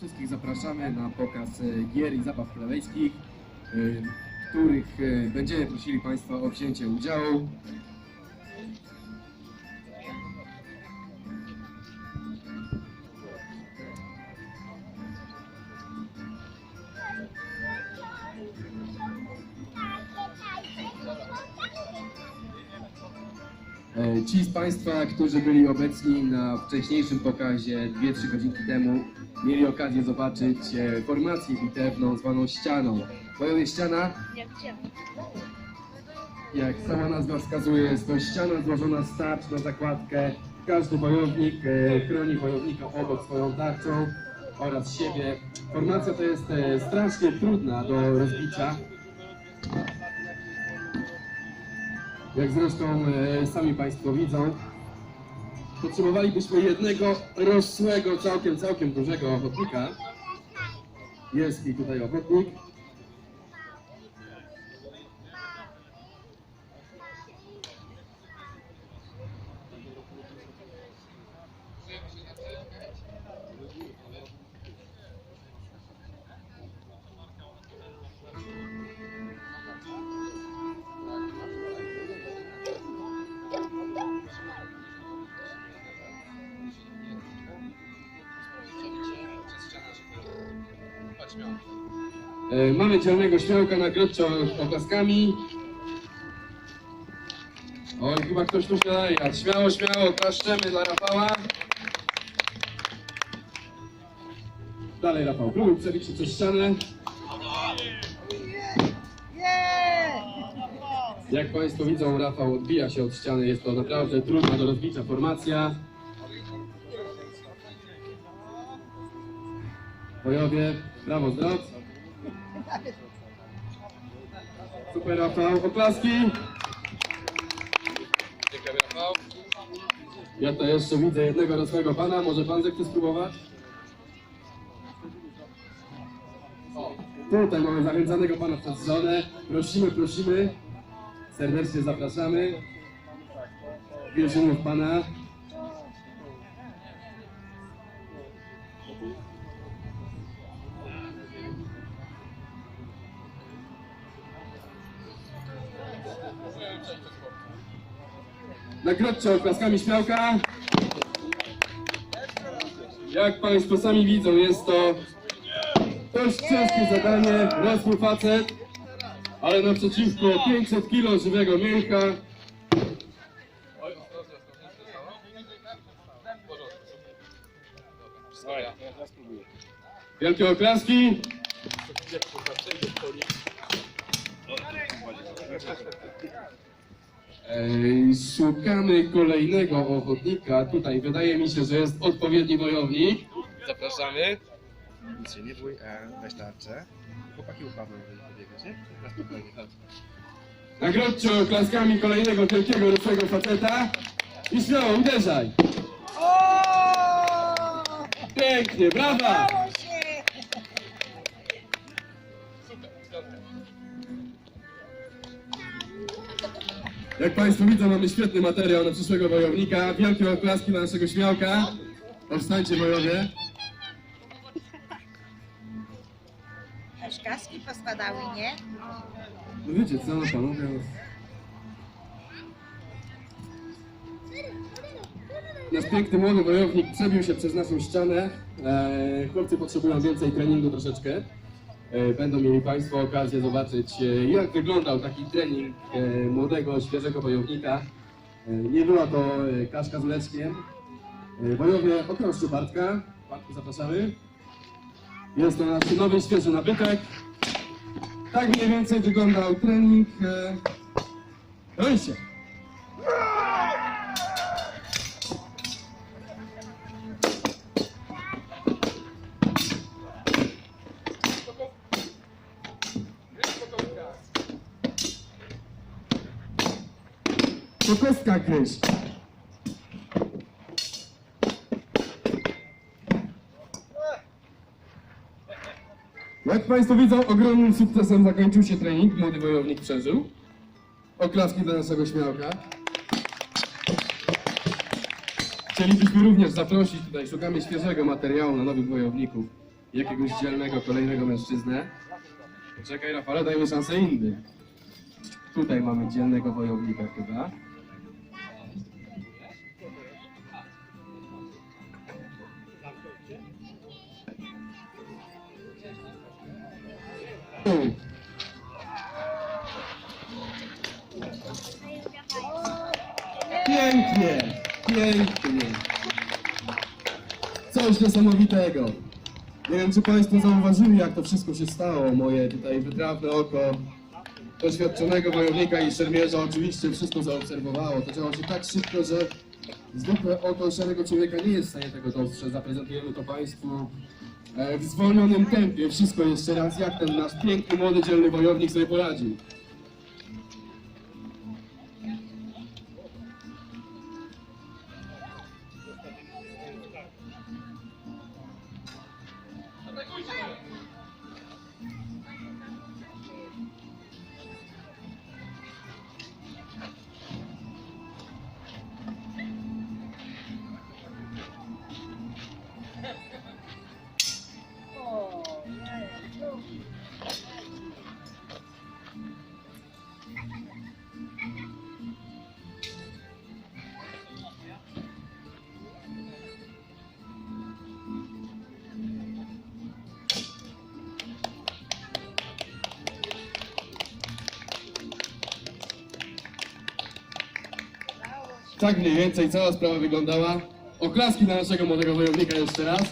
Wszystkich zapraszamy na pokaz e, gier i zabaw królewskich, w których e, będziemy prosili Państwa o wzięcie udziału. Ci z Państwa, którzy byli obecni na wcześniejszym pokazie 2-3 godzinki temu, mieli okazję zobaczyć e, formację bitewną zwaną ścianą. Bojowie ściana, jak sama nazwa wskazuje, jest to ściana złożona z tarcz na zakładkę. Każdy wojownik e, chroni wojownika obok swoją tarczą oraz siebie. Formacja to jest e, strasznie trudna do rozbicia. Jak zresztą e, sami Państwo widzą, potrzebowalibyśmy jednego rosłego, całkiem, całkiem dużego ochotnika. Jest i tutaj ochotnik. Mamy dzielnego śmiałka na grotcio oklaskami. Oj, chyba ktoś tu się daje. Śmiało, śmiało, klaszczemy dla Rafała. Dalej Rafał, próbuj przebić przez ścianę. Jak Państwo widzą, Rafał odbija się od ściany. Jest to naprawdę trudna do rozbicia formacja. Bojowie, brawo zdrow. Super Rafał, oklaski. Dziękuję Rafał. Ja to jeszcze widzę jednego rosłego pana, może pan zechce spróbować? O, tutaj mamy zachęcanego pana przez żonę. Prosimy, prosimy. Serdecznie zapraszamy. Wierzymy w pana. Nagrodźcie oklaskami śmiałka. Jak Państwo sami widzą, jest to dość ciężkie zadanie, rosły facet, ale naprzeciwko 500 kg żywego mięcha. Oj, ostrożnie, Szukamy kolejnego ochotnika. Tutaj wydaje mi się, że jest odpowiedni wojownik. Zapraszamy. Nic się nie bój, e, weź tarczę. Chłopaki upadną, jeżeli nie? Na spokojnie, chodź. Nagrodźcie oklaskami kolejnego wielkiego rosłego faceta. I śmiało, uderzaj. Pięknie, brawa! Jak Państwo widzą, mamy świetny materiał na przyszłego wojownika. Wielkie oklaski dla naszego śmiałka. Powstańcie bojowie. Aż kaski pospadały, nie? No wiecie co, no panowie. no. Nasz piękny młody wojownik przebił się przez naszą ścianę. E, chłopcy potrzebują więcej treningu troszeczkę. E, będą mieli Państwo okazję zobaczyć, e, jak wyglądał taki trening e, młodego, świeżego wojownika. Nie była to kaszka z mleczkiem. Bojowie okrążcie Bartka. Bartku, zapraszamy. Jest to nasz nowy, świeży nabytek. Tak mniej więcej wyglądał trening. E... Po kostkach gryź. Jak Państwo widzą, ogromnym sukcesem zakończył się trening. Młody wojownik przeżył. Oklaski dla naszego śmiałka. Chcielibyśmy również zaprosić, tutaj szukamy świeżego materiału na nowych wojowników. jakiegoś dzielnego kolejnego mężczyznę. Czekaj Rafale, dajmy szansę innym. Tutaj mamy dzielnego wojownika chyba. Pięknie, pięknie. Coś niesamowitego. Nie wiem, czy Państwo zauważyli, jak to wszystko się stało. Moje tutaj wytrawne oko doświadczonego wojownika i szermierza oczywiście wszystko zaobserwowało. To działo się tak szybko, że zwykłe oko szarego człowieka nie jest w stanie tego dostrzec. Zaprezentujemy to Państwu w zwolnionym tempie. Wszystko jeszcze raz, jak ten nasz piękny, młody, dzielny wojownik sobie poradził. Tak mniej więcej cała sprawa wyglądała. Oklaski dla naszego młodego wojownika jeszcze raz.